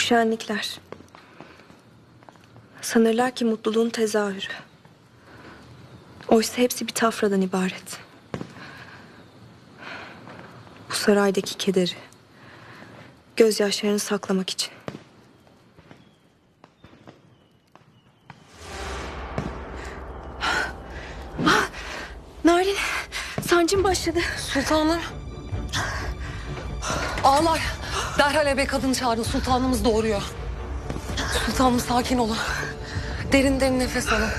şenlikler. Sanırlar ki mutluluğun tezahürü. Oysa hepsi bir tafradan ibaret. Bu saraydaki kederi. Gözyaşlarını saklamak için. Ah, Narin, sancım başladı. Sultanım. Ağlar. Derhal ebe kadını çağırın. Sultanımız doğuruyor. Sultanım sakin olun. Derin derin nefes alın.